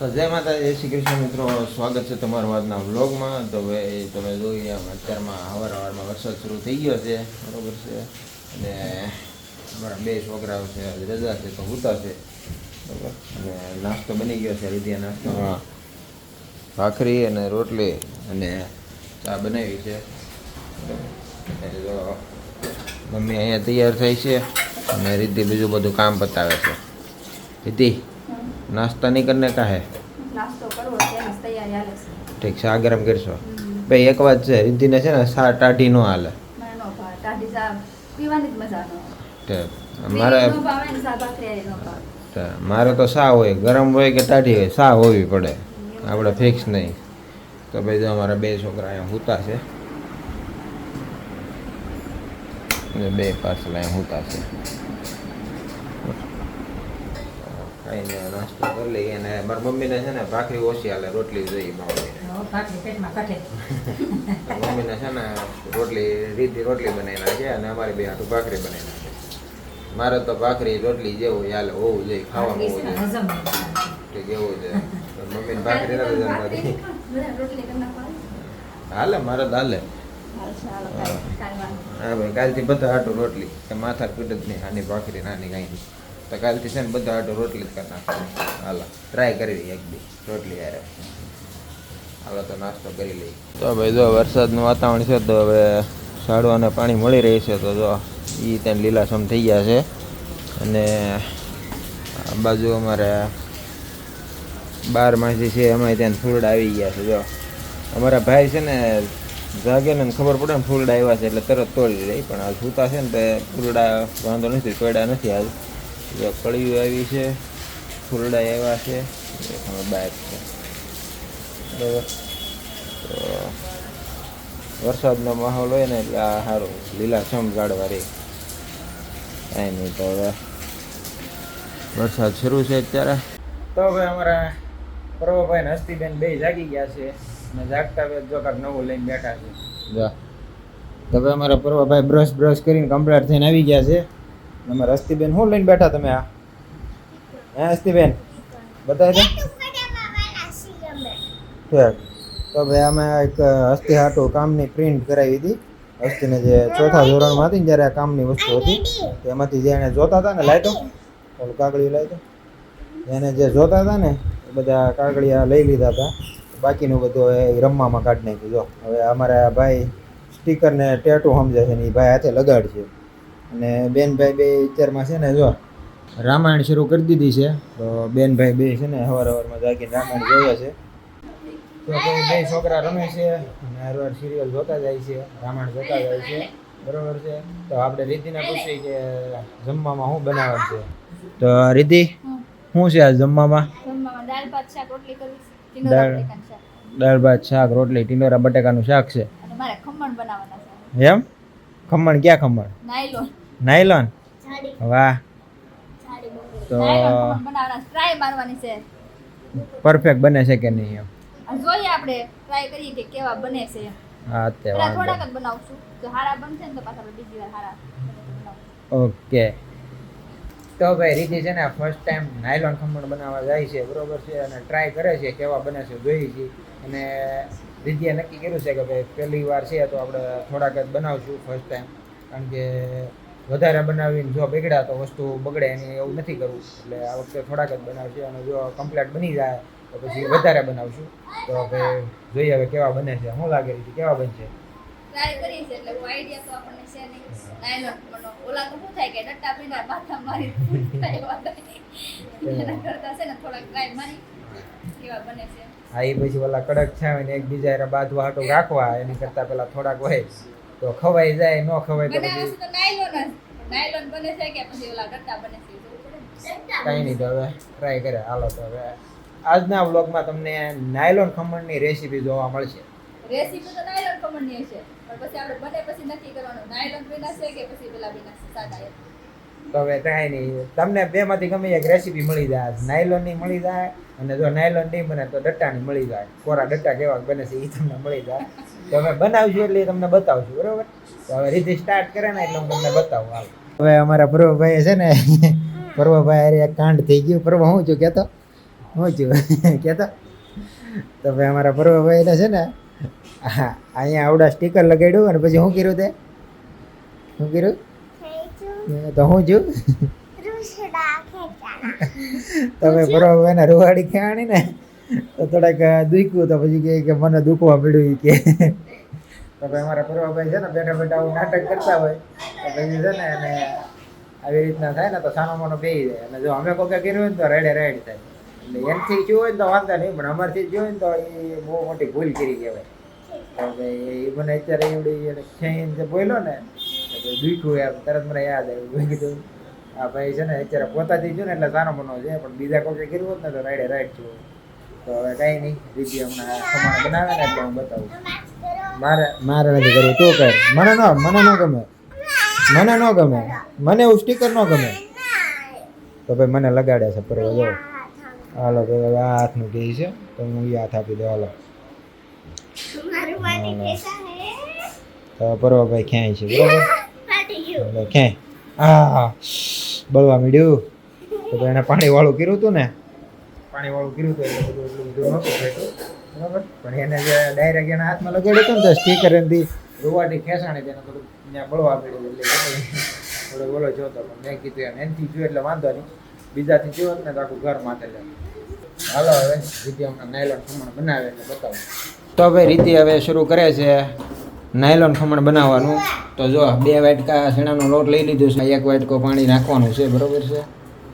તો જય માતા જય શ્રી કૃષ્ણ મિત્રો સ્વાગત છે તમારું આજના વ્લોગમાં. તો ભાઈ તમે જોઈ આમ અત્યારમાં હવાર હવારમાં વરસાદ શરૂ થઈ ગયો છે બરાબર છે. અને અમારા બે છોકરાઓ છે રજા છે તો હુતા છે બરાબર. અને નાસ્તો બની ગયો છે રીધિયા નાસ્તો. ભાખરી અને રોટલી અને ચા બનાવી છે. જો મમ્મી અહીંયા તૈયાર થઈ છે અને રીતિ બીજું બધું કામ પતાવે છે. રીતિ નાસ્તા નહીં કરને કાહે ઠીક છે શા ગરમ કરશો. ભાઈ એક વાત છે રિદ્ધિને છે ને સા ટાઢી ન હાલે. મારે મારે તો સા હોય ગરમ હોય કે ટાઢી હોય સા હોવી પડે. આપણે ફિક્સ નહીં. તો ભાઈ જો અમારા બે છોકરા અહીંયા સૂતા છે. બે પાછળ અહીંયા સૂતા છે. ખાઈને નાસ્તો કરી લઈએ અને મારી મમ્મીને છે ને ભાખરી ઓછી હાલે રોટલી જોઈએ માવડી ભાખરી પેટમાં કઠે મમ્મીને છે ને રોટલી રીધી રોટલી બનાવી નાખે અને અમારી બે હાથું ભાખરી બનાવી નાખે. મારે તો ભાખરી રોટલી જેવું હાલે હોવું જોઈએ ખાવાનું હોવું જોઈએ. જેવું છે મમ્મીને ભાખરી નથી હાલે મારે તો હાલે. હા. ભાઈ કાલથી બધા હાટું રોટલી. કે માથા પીટ જ નહીં આની ભાખરી નાની કાંઈ નહીં તો કાલથી છે ને બધા આટો રોટલી જ કરી નાખવાની. હાલો ટ્રાય કરવી એક બી, રોટલી યારે હાલો, તો નાસ્તો કરી લઈએ. તો ભાઈ જો વરસાદનું વાતાવરણ છે તો હવે સાડવાને પાણી મળી રહી છે તો જો એ ત્યાં લીલાછમ થઈ ગયા છે. અને આ બાજુ અમારે બાર માસી છે એમાં ત્યાં ફૂલડા આવી ગયા છે, જો. અમારા ભાઈ છે ને જાગે ને ખબર પડે ને ફૂલડા આવ્યા છે એટલે તરત તોડી રહી પણ હાલ સૂતા છે ને તે ફૂલડા વાંધો નથી, તોડ્યા નથી હાલ. જો કળિયું આવી છે. ફૂલડા આવ્યા છે. બાઇક છે. બરાબર. તો વરસાદનો માહોલ હોય ને એટલે આ સારું લીલાછમ રહી કાંઈ નહીં તો હવે વરસાદ શરૂ છે અત્યારે. તો હવે અમારા પ્રભુભાઈ ને હસ્તીબેન બે જાગી ગયા છે અને જાગતા બે જો કાંક નવું લઈને બેઠા છે. જા. તો હવે અમારા પ્રભાભાઈ બ્રશ બ્રશ કરીને કમ્પ્લીટ થઈને આવી ગયા છે. અને અસ્તિબેન શું લઈને બેઠા તમે આ? હે અસ્તિબેન બતાવી દે. તો ભાઈ અમે એક અસ્થિ હાટું કામની પ્રિન્ટ કરાવી હતી. અસ્થિને જે ચોથા ધોરણમાં હતી ને જ્યારે આ કામની વસ્તુ હતી તેમાંથી જે એને જોતા હતા ને લાઈટો, ઓલું કાગળિયું લાઈટો, એને જે જોતા હતા ને, એ બધા કાગળિયા લઈ લીધા હતા. બાકીનું બધું એ રમવામાં કાઢી નાખ્યું. જો, હવે અમારા ભાઈ સ્ટીકરને ટેટુ સમજે છે ને એ ભાઈ હાથે લગાડશે. અને બેનભાઈ બે અત્યારમાં છે ને જો રામાયણ શરૂ કરી દીધી છે તો બેનભાઈ બે છે ને સવાર હવારમાં જાગીને રામાયણ જોવે છે. તો બે છોકરા રમે છે અને હરવાર સિરિયલ જોતા જાય છે રામાયણ જોતા જાય છે બરોબર છે? તો આપણે રિદ્ધિને પૂછીએ કે જમવામાં શું બનાવે છે? તો રિદ્ધિ શું છે આ જમવામાં? દાળ ભાત શાક રોટલી ટીંડોરા બટેકાનું શાક. છે. એમ? ખમણ ક્યાં ખમણ? નાયલોન. નાયલોન? વાહ. તો નાયલોન ખમણ બનાવવાના ટ્રાય મારવાની છે. પરફેક્ટ બને છે કે નહીં એમ? જોઈએ આપણે. ટ્રાય કરીએ કે કેવા બને છે. હા તે થોડાક જ બનાવશું. જો હારા બનશે ને તો પાછા આપણે બીજી વાર હારા ઓકે. તો ભાઈ રીતિ છે ને ફર્સ્ટ ટાઈમ નાયલોન ખમણ બનાવવા જાય છે. બરોબર છે? અને ટ્રાય કરે છે કેવા બને છે જોઈએ છે. અને રીતિએ નક્કી કર્યું છે કે ભાઈ પહેલી વાર છે તો આપણે થોડાક જ બનાવશું ફર્સ્ટ ટાઈમ કારણ કે વધારે બનાવીને જો બગડ્યા તો વસ્તુ બગડે એની એવું નથી કરવું. એટલે આ વખતે થોડાક જ બનાવશે અને જો કમ્પ્લેટ બની જાય તો પછી વધારે બનાવશું. તો હવે જોઈએ હવે કેવા બને છે શું લાગે છે કેવા બનશે. હા એ પછી ઓલા કડક છે એકબીજા બાંધવા હાટું રાખવા એની કરતા પેલા થોડાક હોય. તો ખવાઈ જાય ન ખવાય તો પછી છે તો નાયલોન નાયલોન બને છે કે પછી ઓલા ડટ્ટા બને છે. કઈ નહીં તો હવે ટ્રાય કરે હાલો તો હવે આજના વ્લોગમાં તમને નાયલોન ખમણની રેસીપી જોવા મળશે. રેસીપી તો નાયલોન ખમણની હશે પણ પછી આપણે બને પછી નક્કી કરવાનું નાયલોન વિના છે કે પછી પેલા વિના સાદા. તો હવે કાંઈ નહીં. તમને બેમાંથી ગમે એક રેસીપી મળી જાય. નાયલોનની મળી જાય અને જો નાયલોન નહીં બને તો ડટ્ટાની મળી જાય. કોરા ડટ્ટા કેવા બને છે એ તમને મળી જાય. તો હવે બનાવશું એટલે તમને બતાવશું બરોબર? તો હવે રીતે સ્ટાર્ટ કરે ને એટલે હું તમને બતાવું હાલ. હવે અમારા પ્રભુભાઈ છે ને પર્વભાઈ અરે કાંડ થઈ ગયું. પ્રભુ હું છું કહેતો હું છું કહેતો તો ભાઈ અમારા પર્વભાઈને છે ને હા અહીંયા આવડા સ્ટીકર લગાડ્યું અને પછી શું કર્યું તે? શું કર્યું? તો હું છું? તમે પર્વભાઈને રૂવાડી ખેવાણી ને તો થોડાક દુખ્યું તો પછી કહે કે મને દુખવા મળ્યું કે. તો ભાઈ અમારા ફરવાભાઈ છે ને બેઠા બેઠા આવું નાટક કરતા હોય, તો પછી છે ને એને આવી રીતના થાય ને, તો સાનો મોનો બે જાય. અને જો અમે કોઈ કર્યું હોય ને, તો રેડે રેડ થાય. એટલે એનથી થયું હોય ને, તો વાંધો નહીં, પણ અમારથી થયું હોય ને, તો એ બહુ મોટી ભૂલ કરી કહેવાય. તો ભાઈ એ મને અત્યારે એવડી એને ખેંચીને બોલ્યો ને દુખ્યું એમ તરત મને યાદ આવ્યું. મેં કીધું, આ ભાઈ છે ને, અત્યારે પોતાથી જો ને, એટલે સાનો મનો છે, પણ બીજા કોઈ કર્યું હોત ને, તો રાઈડે રાઈડ થયું તો હવે કાંઈ નહીં દીદી હમણાં ખમણ બનાવે ને એટલે હું બતાવું. મારે મારે નથી કરવું તું કર. મને ન મને ન ગમે. મને ન ગમે. મને એવું સ્ટીકર ન ગમે. તો ભાઈ મને લગાડ્યા છે પરવા જો. હાલો તો આ હાથનું કહે છે તો હું એ હાથ આપી દઉં હાલો. તો પરવાભાઈ ક્યાંય છે બરાબર? ક્યાંય? આ બળવા મીડ્યું. તો ભાઈ એને પાણી વાળું કર્યું હતું ને પાણી વાળું કર્યું હતું એટલે બધું એટલું બધું નહોતું થયું બરાબર? પણ એને જે ડાયરેક્ટ એના હાથમાં લગાડ્યું હતું ને તો સ્ટીકર એનાથી રૂવાટી ખેંચાણી તેને થોડું ત્યાં બળવા પડ્યું એટલે થોડો બોલો જોતો પણ મેં કીધું એમ એનથી જોયું એટલે વાંધો નહીં. બીજાથી જોયો ને તો આખું ઘર માટે લે હાલો હવે, રીતે હમણાં નાયલોન ખમણ બનાવે એટલે બતાવું. તો હવે રીતિ હવે શરૂ કરે છે નાયલોન ખમણ બનાવવાનું. તો જો, બે વાટકા શેણાનો લોટ લઈ લીધો છે. એક વાટકો પાણી નાખવાનું છે, બરોબર છે?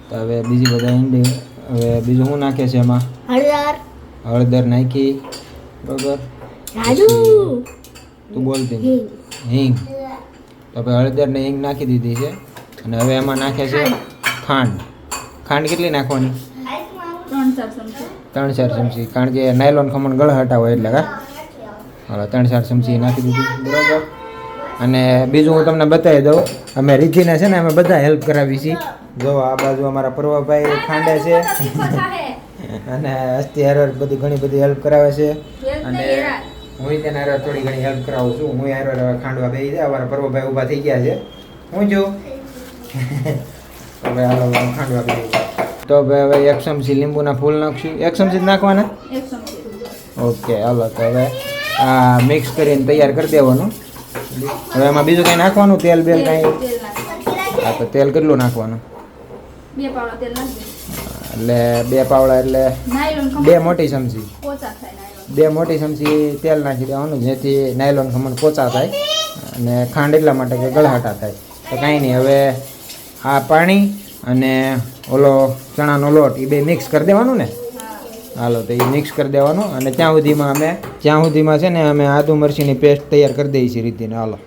તો હવે બીજી બધા ઈંડી હવે બીજું શું નાખે છે એમાં? હળદર. હળદર નાખી. બરોબર. રાજુ. તું બોલતી હિંગ. તો હવે હળદર ને હિંગ નાખી દીધી છે. અને હવે એમાં નાખે છે ખાંડ. ખાંડ. કેટલી નાખવાની? ત્રણ ચાર ચમચી. કારણ કે નાયલોન ખમણ ગળ હોય એટલે હા હવે ત્રણ ચાર ચમચી નાખી દીધી. બરોબર. અને બીજું હું તમને બતાવી દઉં. અમે રીતિને છે ને અમે બધા હેલ્પ કરાવી છીએ. જો આ બાજુ અમારા પર્વભાઈ ખાંડે છે. અને અસ્તી હેરર બધી ઘણી બધી હેલ્પ કરાવે છે. અને હું તેને હેરર થોડી ઘણી હેલ્પ કરાવું છું. હું હેરર હવે ખાંડવા બેસી જાય. અમારા પર્વભાઈ ઊભા થઈ ગયા છે. હું જો હવે હાલો ખાંડવા બે તો હવે એક ચમચી લીંબુના ફૂલ નાખશું. એક ચમચી જ નાખવાના ઓકે હાલો તો હવે આ મિક્સ કરીને તૈયાર કરી દેવાનું. હવે એમાં બીજું કંઈ નાખવાનું? તેલ બેલ કાંઈ? હા તો તેલ કેટલું નાખવાનું? બે પાવડા તેલ એટલે બે પાવડા એટલે બે મોટી ચમચી. બે મોટી ચમચી તેલ નાખી દેવાનું જેથી નાયલોન ખમણ પોચા થાય અને ખાંડ એટલા માટે કે ગળહાટા થાય. તો કાંઈ નહીં હવે આ પાણી અને ઓલો ચણાનો લોટ એ બે મિક્સ કરી દેવાનું ને? હાલો, તો એ મિક્સ કરી દેવાનું અને ત્યાં સુધીમાં અમે ત્યાં સુધીમાં છે ને અમે આદુ મરચીની પેસ્ટ તૈયાર કરી દઈએ છીએ રીતિને, હાલો.